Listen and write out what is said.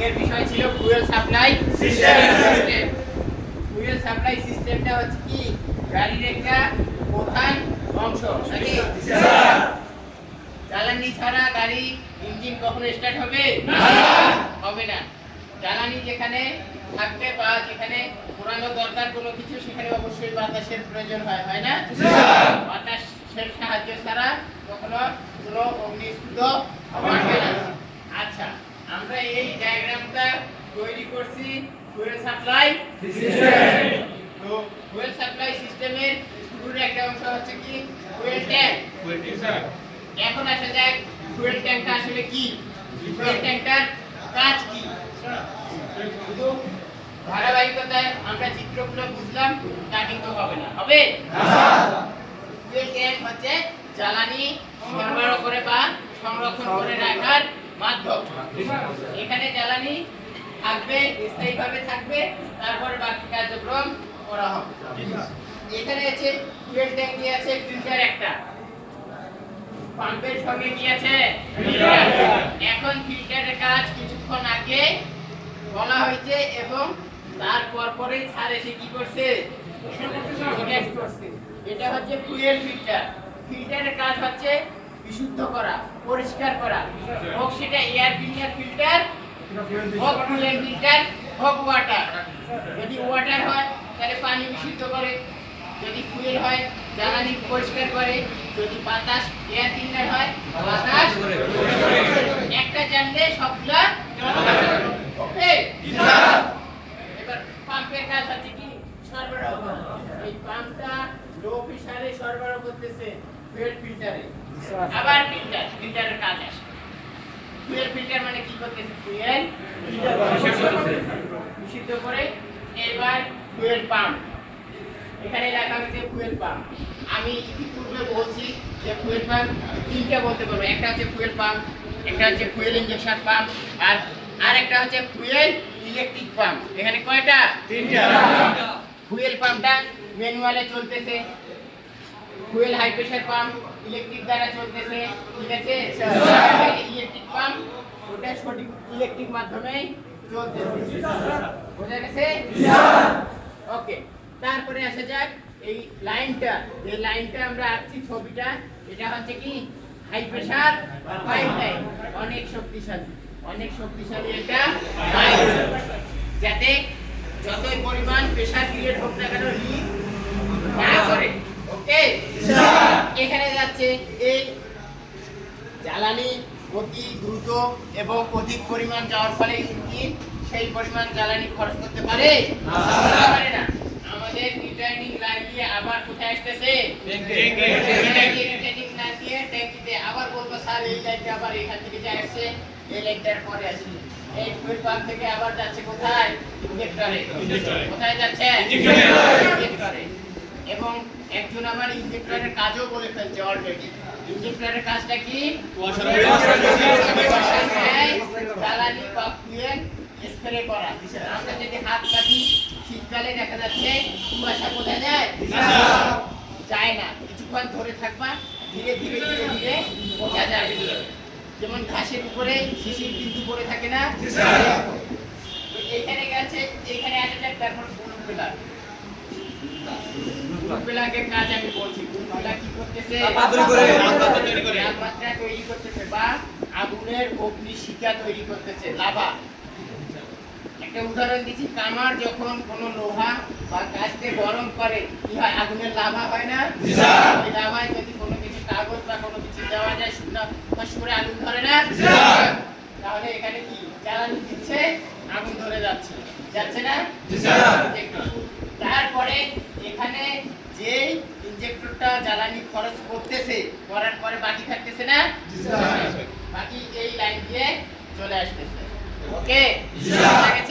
আজকের বিষয় ছিল fuel supply system fuel supply সিস্টেমটা হচ্ছে কি? গাড়ির একটা প্রধান অংশ নাকি? জ্বালানি ছাড়া গাড়ি ইঞ্জিন কখনো স্টার্ট হবে? হবে না। জ্বালানি যেখানে থাকবে বা যেখানে পুরানো দরকার কোনো কিছু সেখানে অবশ্যই বাতাসের প্রয়োজন হয় হয় না। বাতাসের সাহায্য ছাড়া কখনো কোনো অগ্নিস্ফুট হবে না। আচ্ছা আমরা এই ডায়াগ্রামটা তৈরি করছি ফুয়েল সাপ্লাই তো ফুয়েল সাপ্লাই সিস্টেমের শুরুর একটা অংশ হচ্ছে কি? ফুয়েল ট্যাঙ্ক এখন আসা যাক ফুয়েল ট্যাঙ্কটা আসলে কি? ফুয়েল ট্যাঙ্কটার কাজ কি? শুধু ধারাবাহিকতায় আমরা চিত্রগুলো বুঝলাম তা কিন্তু হবে না। হবে? ফুয়েল ট্যাঙ্ক হচ্ছে জ্বালানি সরবরাহ করে বা সংরক্ষণ করে রাখার মাধ্যম। এখানে জ্বালানি থাকবে স্থায়ীভাবে থাকবে তারপরে বাকি কার্যক্রম করা হবে। এখানে আছে ফুয়েল ট্যাঙ্ক আছে ফিল্টার একটা। পাম্পের সঙ্গে কি আছে? এখন ফিল্টারের কাজ কিছুক্ষণ আগে বলা হয়েছে এবং তারপর পরেই স্যার এসে কি করছে? করছে। এটা হচ্ছে ফুয়েল ফিল্টার ফিল্টারের কাজ হচ্ছে বিশুদ্ধ করা, পরিষ্কার করা। হোক সেটা এয়ার ক্লিনার ফিল্টার হোক ফুয়েল ফিল্টার হোক ওয়াটার যদি ওয়াটার হয়, তাহলে পানি বিশুদ্ধ করে। যদি ফুয়েল হয়, জ্বালানি পরিষ্কার করে। যদি বাতাস এয়ার ক্লিনার হয়, বাতাস একটা জানলে সবগুলা ওকে এবার পাম্পের কাজ হচ্ছে কি? সরবরাহ। এই পাম্পটা লো প্রেসারে সরবরাহ করতেছে। ফুয়েল ফিল্টারে আবার ফিল্টার ফিল্টারের কাজ আসে। ফুয়েল ফিল্টার মানে কি করতেছে? ফুয়েল বিশুদ্ধ করে এবার ফুয়েল পাম্প এখানে লেখা হয়েছে ফুয়েল পাম্প আমি ইতিপূর্বে বলছি যে ফুয়েল পাম্প তিনটা বলতে পারব। একটা হচ্ছে ফুয়েল পাম্প একটা হচ্ছে ফুয়েল ইঞ্জেকশন পাম্প আর আরেকটা হচ্ছে ফুয়েল ইলেকট্রিক পাম্প এখানে কয়টা? তিনটা। ফুয়েল পাম্পটা ম্যানুয়ালে চলতেছে। Fuel high pressure pump electric দ্বারা চলতেছে ঠিক আছে? ইলেকট্রিক পাম্প ওটা সঠিক ইলেকট্রিক মাধ্যমে চলতেছে। বোঝা গেছে? ওকে তারপরে আসা যাক এই লাইনটা যে লাইনটা আমরা আঁকছি ছবিটা। এটা হচ্ছে কি? হাই প্রেসার পাইপ লাইন অনেক শক্তিশালী। অনেক শক্তিশালী এটা পাইপ যাতে যতই পরিমাণ প্রেসার ক্রিয়েট হোক না কেন লিক না করে ওকে এখানে যাচ্ছে এই জ্বালানি অতি দ্রুত এবং অধিক পরিমাণ যাওয়ার ফলে ইঞ্জিন সেই পরিমাণ জ্বালানি খরচ করতে পারে? না। আমাদের রিটার্নিং লাইন দিয়ে আবার কোথায় আসতেছে। রিটার্নিং লাইন দিয়ে ট্যাঙ্কিতে আবার বলব স্যার এই লাইনটা আবার এখান থেকে যা আসছে। এই লাইনটার পরে আসছে। এই ফুয়েল পাম্প থেকে আবার যাচ্ছে কোথায়? ইঞ্জেক্টরে কোথায় যাচ্ছে? ইঞ্জেক্টরে এবং একজন আমার ইঞ্জেক্টরের কাজও বলে ফেলছে অলরেডি ইঞ্জেক্টরের কাজটা কি? জ্বালানি বা ফুয়েল স্প্রে করা। আমরা যদি হাত কাটি শীতকালে দেখা যাচ্ছে কুয়াশা বোঝা যায় যায় না। কিছুক্ষণ ধরে থাকবা ধীরে ধীরে ধীরে ধীরে বোঝা যাবে যেমন ঘাসের উপরে শিশির বিন্দু পড়ে থাকে না। তো এখানে গেছে এখানে যাক তারপর ব্লু পিলার কাজ আমি বলছি ব্লু কি করতেছে? তাপমাত্রা করে, তাপমাত্রা তৈরি করে। তাপমাত্রা তৈরি করতেছে বা আগুনের অগ্নি শিখা তৈরি করতেছে। লাভা একটা উদাহরণ দিচ্ছি কামার যখন কোনো লোহা বা কাঁচতে গরম করে কি হয়? আগুনের লাভা হয় না? ওই লাভায় যদি কোনো কিছু কাগজ বা কোনো কিছু দেওয়া যায় শুকনা ফস করে আগুন ধরে না। তাহলে এখানে কি? জ্বালানি দিচ্ছে। আগুন ধরে যাচ্ছে। যাচ্ছে না। তারপরে এখানে যে ইনজেক্টরটা জ্বালানি খরচ করতেছে করার পরে বাকি থাকতেছে না? বাকি এই লাইন দিয়ে চলে আসতেছে। ওকে